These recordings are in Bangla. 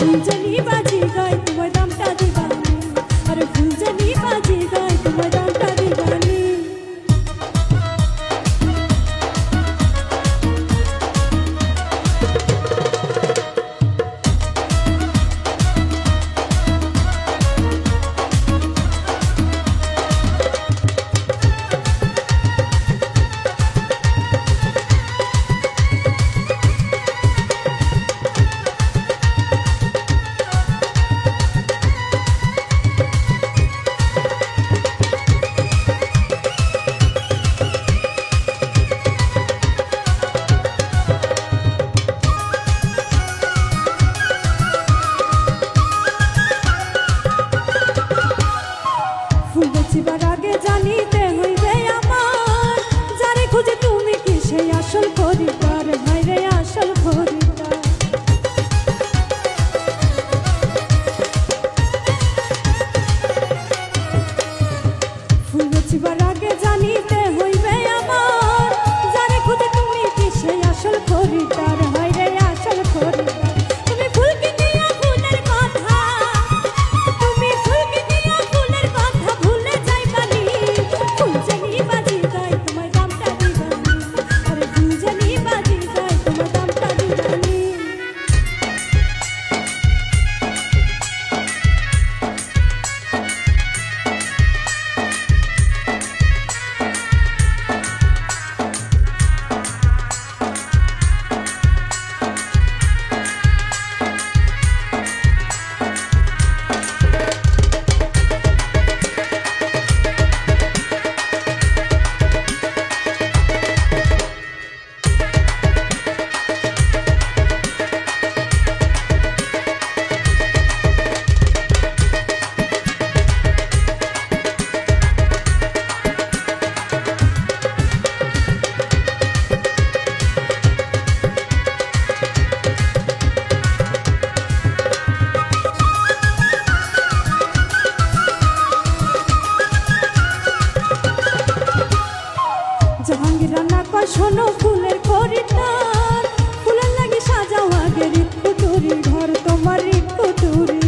等着你把。Festival Ragazzi. শোনো ফুলের পরিতার ফুলের লাগে সাজাও আগে রিক্ষুটুরি ঘর, তোমার রিক্ষুটুরি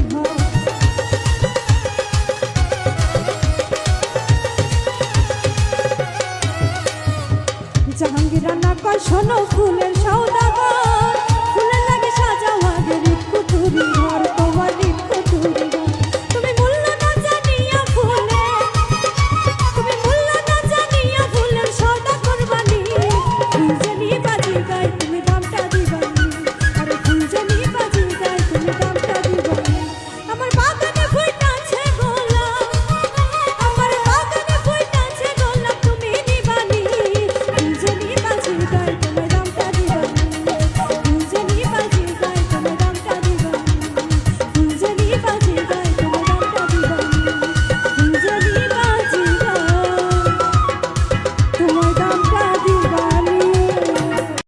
শোনো ফুলের সৌদাগর। ফুলের লাগে সাজাও আগে রিক্ষুটুরি ঘর।